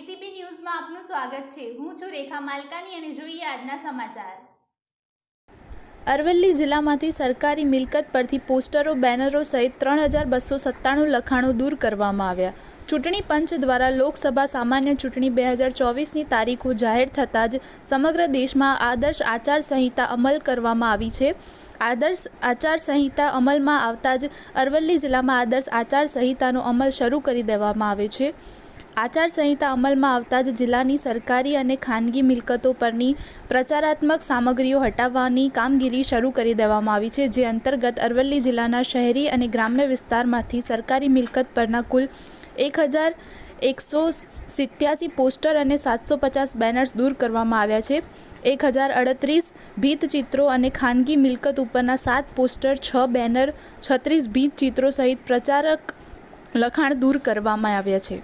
સ્વાગત છે. હું છું રેખા માલકાની અને જોઈએ આજના સમાચાર. અરવલ્લી જિલ્લામાંથી સરકારી મિલકત પરથી પોસ્ટરો, બેનરો સહિત ત્રણ હજાર બસો સત્તાણું લખાણો દૂર કરવામાં આવ્યા. ચૂંટણી પંચ દ્વારા લોકસભા સામાન્ય ચૂંટણી બે હજાર ચોવીસની તારીખો જાહેર થતાં જ સમગ્ર દેશમાં આદર્શ આચારસંહિતા અમલ કરવામાં આવી છે. આદર્શ આચારસંહિતા અમલમાં આવતા જ અરવલ્લી જિલ્લામાં આદર્શ આચાર સંહિતાનો અમલ શરૂ કરી દેવામાં આવે છે. આચાર સંહિતા અમલમાં આવતા જ જિલ્લાની સરકારી અને ખાનગી મિલકતો પરની પ્રચારાત્મક સામગ્રીઓ હટાવવાની કામગીરી શરૂ કરી દેવામાં આવી છે, જે અંતર્ગત અરવલ્લી જિલ્લાના શહેરી અને ગ્રામ્ય વિસ્તારમાંથી સરકારી મિલકત પરના કુલ એક હજાર એકસો સિત્યાસી પોસ્ટર અને સાતસો પચાસ બેનર્સ દૂર કરવામાં આવ્યા છે. એક હજાર અડત્રીસ ભીંતચિત્રો અને ખાનગી મિલકત ઉપરના સાત પોસ્ટર, છ બેનર, છત્રીસ ભીંતચિત્રો સહિત પ્રચારક લખાણ દૂર કરવામાં આવ્યા છે.